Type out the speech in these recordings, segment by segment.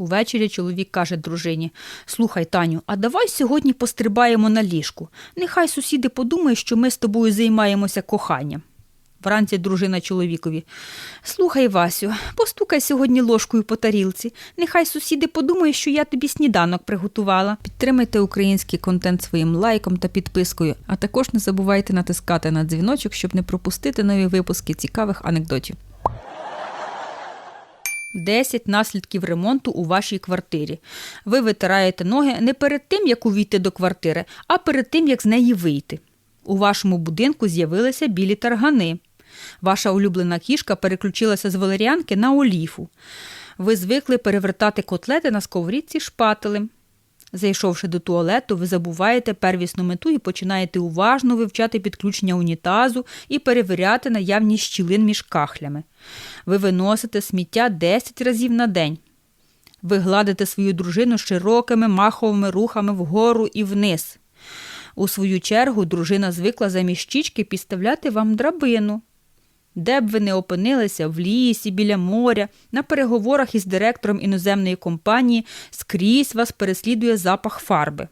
Увечері чоловік каже дружині: Слухай, Таню, а давай сьогодні пострибаємо на ліжку. Нехай сусіди подумають, що ми з тобою займаємося коханням. Вранці дружина чоловікові. Слухай, Васю, постукай сьогодні ложкою по тарілці. Нехай сусіди подумають, що я тобі сніданок приготувала. Підтримайте український контент своїм лайком та підпискою, а також не забувайте натискати на дзвіночок, щоб не пропустити нові випуски цікавих анекдотів. 10 наслідків ремонту у вашій квартирі. Ви витираєте ноги не перед тим, як увійти до квартири, а перед тим, як з неї вийти. У вашому будинку з'явилися білі таргани. Ваша улюблена кішка переключилася з валеріанки на оліфу. Ви звикли перевертати котлети на сковорідці шпателем. Зайшовши до туалету, ви забуваєте первісну мету і починаєте уважно вивчати підключення унітазу і перевіряти наявність щілин між кахлями. Ви виносите сміття 10 разів на день. Ви гладите свою дружину широкими маховими рухами вгору і вниз. У свою чергу дружина звикла замість щічки підставляти вам драбину. Де б ви не опинилися, в лісі, біля моря, на переговорах із директором іноземної компанії, скрізь вас переслідує запах фарби.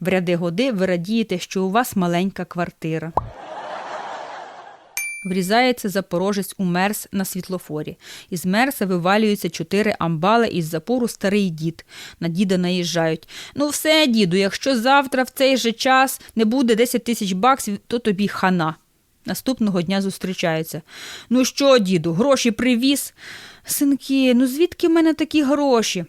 В ряди годи ви радієте, що у вас маленька квартира. Врізається запорожець у мерс на світлофорі. Із мерса вивалюються чотири амбали із запору старий дід. На діда наїжджають. Ну все, діду, якщо завтра в цей же час не буде 10 тисяч баксів, то тобі хана. Наступного дня зустрічаються. Ну що, діду, гроші привіз? Синки, ну звідки в мене такі гроші?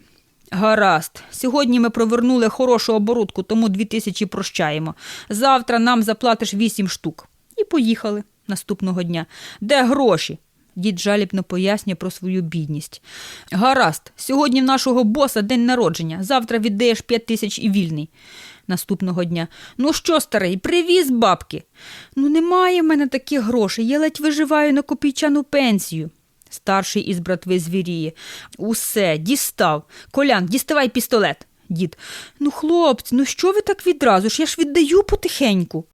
Гаразд, сьогодні ми провернули хорошу оборудку, тому дві тисячі прощаємо. Завтра нам заплатиш вісім штук. І поїхали наступного дня. Де гроші? Дід жалібно пояснює про свою бідність. Гаразд, сьогодні в нашого боса день народження. Завтра віддаєш п'ять тисяч і вільний. Наступного дня. Ну що, старий, привіз бабки. Ну, немає в мене таких грошей. Я ледь виживаю на копійчану пенсію. Старший із братви звіріє. Усе, дістав. Колян, діставай пістолет. Дід. Ну, хлопці, ну що ви так відразу ж? Я ж віддаю потихеньку.